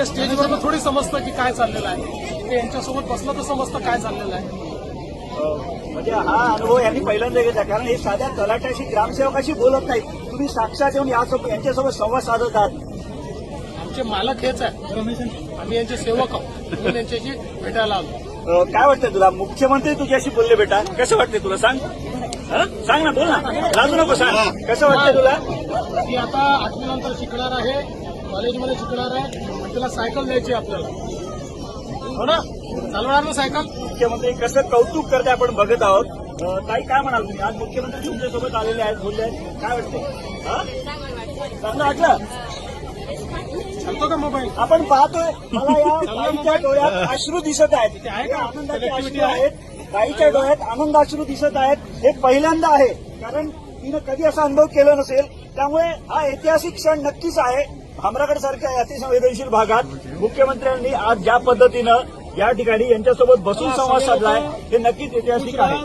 ते स्टेजवर थोडी समजतं की काय चाललेलं आहे. ते यांच्यासोबत बसलं तर समजतं काय चाललेलं आहे. म्हणजे हा अनुभव यांनी पहिल्यांदा घेतला कारण हे साध्या तलाट्याशी ग्रामसेवकाशी बोलत नाहीत. तुम्ही साक्षात येऊन यासोबत यांच्यासोबत संवाद साधत आहात. आमचे मालक हेच आहे आम्ही यांचे सेवक आहोत. म्हणून यांच्याशी भेटायला आलो. काय वाटतंय तुला? मुख्यमंत्री तुझ्याशी बोलले बेटा. कसं वाटतंय तुला? सांग? सांग ना बोल ना. लाजू नको सांग. कसं वाटतंय तुला? ती आता आठवी नंतर शिकणार आहे. कॉलेजमध्ये शिकणार आहे तिला सायकल द्यायची आपल्याला. हो ना? चालवणार ना सायकल? मुख्यमंत्री कसं कौतुक करते आपण बघत आहोत. ताई काय म्हणाल तुम्ही? आज मुख्यमंत्री तुमच्यासोबत आलेले आहेत बोलले आहेत. काय हं? चांगलं वाटलं? चालतो का मोबाईल? आपण पाहतोय. मला या डोळ्यात अश्रू दिसत आहेत. ते आहे का? आनंदाचे अश्रू आहेत. बाईच्या डोळ्यात आनंद अश्रू दिसत आहेत. हे पहिल्यांदा आहे. कारण तिनं कधी असा अनुभव केला नसेल? त्यामुळे हा ऐतिहासिक क्षण नक्कीच आहे. भामरागड सारख्या अतिसंवेदनशील भागात मुख्यमंत्र्यांनी आज ज्या पद्धतीनं या ठिकाणी यांच्यासोबत बसून संवाद साधलाय हे नक्कीच ऐतिहासिक आहे.